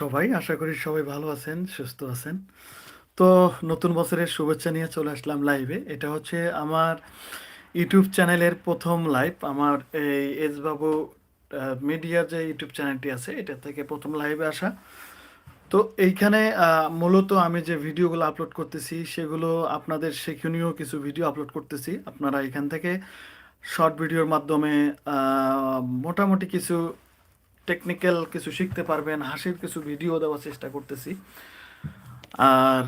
সবাই, আশা করি সবাই ভালো আছেন, সুস্থ আছেন। তো নতুন বছরের শুভেচ্ছা নিয়ে চলে আসলাম লাইভে এটা হচ্ছে আমার ইউটিউব চ্যানেলের প্রথম লাইভ আমার এই এস বাবু মিডিয়ার যে ইউটিউব চ্যানেলটি আছে, এটা থেকে প্রথম লাইভে আসা। তো এইখানে মূলত আমি যে ভিডিওগুলো আপলোড করতেছি, সেগুলো আপনাদের শিক্ষণীয় কিছু ভিডিও আপলোড করতেছি। আপনারা এখান থেকে শর্ট ভিডিওর মাধ্যমে মোটামুটি কিছু টেকনিক্যাল কিছু শিখতে পারবেন, হাসির কিছু ভিডিও দেওয়ার চেষ্টা করতেছি। আর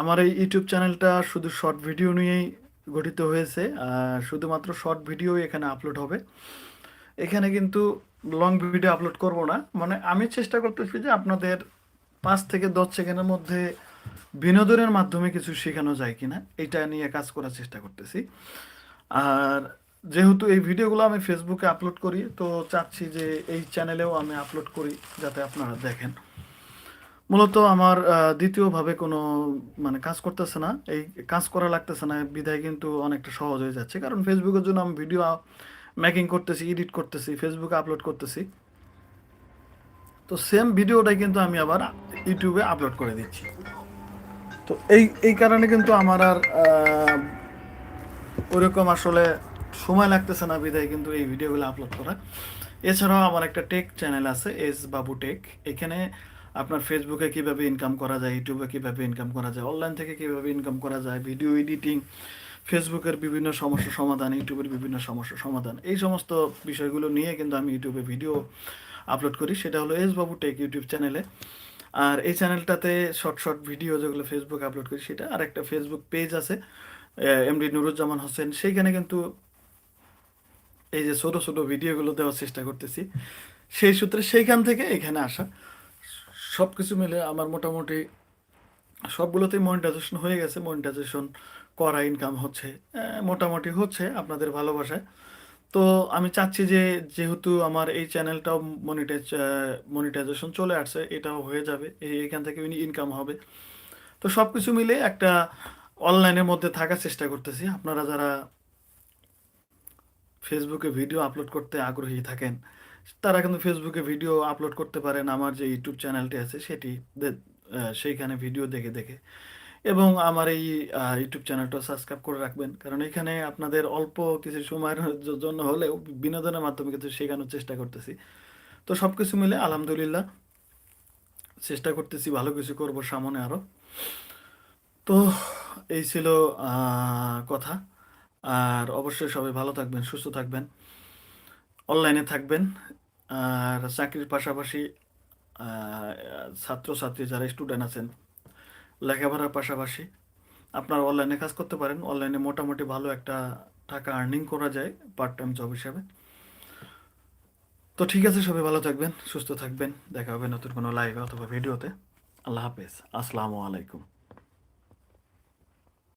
আমার এই ইউটিউব চ্যানেলটা শুধু শর্ট ভিডিও নিয়েই গঠিত হয়েছে শুধুমাত্র শর্ট ভিডিও এখানে আপলোড হবে। এখানে কিন্তু লং ভিডিও আপলোড করব না। মানে আমি চেষ্টা করতেছি যে আপনাদের পাঁচ থেকে দশ সেকেন্ডের মধ্যে বিনোদনের মাধ্যমে কিছু শেখানো যায় কিনা, এটা নিয়ে কাজ করার চেষ্টা করতেছি। আর যেহেতু এই ভিডিওগুলো আমি ফেসবুকে আপলোড করি, তো চাচ্ছি যে এই চ্যানেলেও আমি আপলোড করি যাতে আপনারা দেখেন। মূলত আমার দ্বিতীয়ভাবে কোনো মানে কাজ করতেছে না। এই কাজ করা লাগতেছে না বিধায় কিন্তু অনেকটা সহজ হয়ে যাচ্ছে। কারণ ফেসবুকের জন্য আমি ভিডিও মেকিং করতেছি এডিট করতেছি ফেসবুকে আপলোড করতেছি। তো সেম ভিডিওটাই কিন্তু আমি আবার ইউটিউবে আপলোড করে দিচ্ছি। তো এই এই কারণে কিন্তু আমার আর ওরকম আসলে সময় লাগতেছে না, বিদায় কিন্তু এই ভিডিওগুলো আপলোড করা। এছাড়াও আমার একটা টেক চ্যানেল আছে এস বাবু টেক এখানে আপনার ফেসবুকে কীভাবে ইনকাম করা যায় ইউটিউবে কীভাবে ইনকাম করা যায় অনলাইন থেকে কীভাবে ইনকাম করা যায় ভিডিও এডিটিং ফেসবুকের বিভিন্ন সমস্যা সমাধান ইউটিউবের বিভিন্ন সমস্যা সমাধান। এই সমস্ত বিষয়গুলো নিয়ে কিন্তু আমি ইউটিউবে ভিডিও আপলোড করি। সেটা হলো এস বাবু টেক ইউটিউব চ্যানেলে আর এই চ্যানেলটাতে শর্ট শর্ট ভিডিও যেগুলো ফেসবুক আপলোড করি, সেটা আর একটা ফেসবুক পেজ আছে এমডি নুরুজ্জামান হোসেন। সেইখানে কিন্তু এই যে ছোট ছোট ভিডিওগুলো দেওয়ার চেষ্টা করতেছি। সেই সূত্রে সেইখান থেকে এখানে আসা। সব কিছু মিলে আমার মোটামুটি সবগুলোতেই মনিটাইজেশন হয়ে গেছে। মনিটাইজেশন করা ইনকাম হচ্ছে মোটামুটি হচ্ছে আপনাদের ভালোবাসায়। তো আমি চাচ্ছি যে যেহেতু আমার এই চ্যানেলটাও মনিটাইজ মনিটাইজেশন চলে আসছে, এটাও হয়ে যাবে এখান থেকে ইনকাম হবে। তো সব কিছু মিলে একটা অনলাইনের মধ্যে থাকার চেষ্টা করতেছি। আপনারা যারা ফেসবুকে ভিডিও আপলোড করতে আগ্রহী থাকেন, তারা কিন্তু ফেসবুকে ভিডিও আপলোড করতে পারেন। আমার যে ইউটিউব চ্যানেলটি আছে, সেটি সেইখানে ভিডিও দেখে দেখে। এবং আমার এই ইউটিউব চ্যানেলটা সাবস্ক্রাইব করে রাখবেন। কারণ এখানে আপনাদের অল্প কিছু সময়ের জন্য হলেও বিনোদনের মাধ্যমে কিন্তু শেখানোর চেষ্টা করতেছি। তো সব কিছু মিলে আলহামদুলিল্লাহ চেষ্টা করতেছি, ভালো কিছু করব সামনে আরও তো এই ছিল কথা। আর অবশ্যই সবাই ভালো থাকবেন, সুস্থ থাকবেন অনলাইনে থাকবেন, আর চাকরির পাশাপাশি ছাত্রছাত্রী যারা স্টুডেন্ট আছেন, লেখাপড়ার পাশাপাশি আপনারা অনলাইনে কাজ করতে পারেন। অনলাইনে মোটামুটি ভালো একটা টাকা আর্নিং করা যায় পার্ট টাইম জব হিসাবে। তো ঠিক আছে সবাই, ভালো থাকবেন, সুস্থ থাকবেন। দেখা হবে নতুন কোনো লাইভে অথবা ভিডিওতে আল্লাহ হাফেজ। আসসালামু আলাইকুম।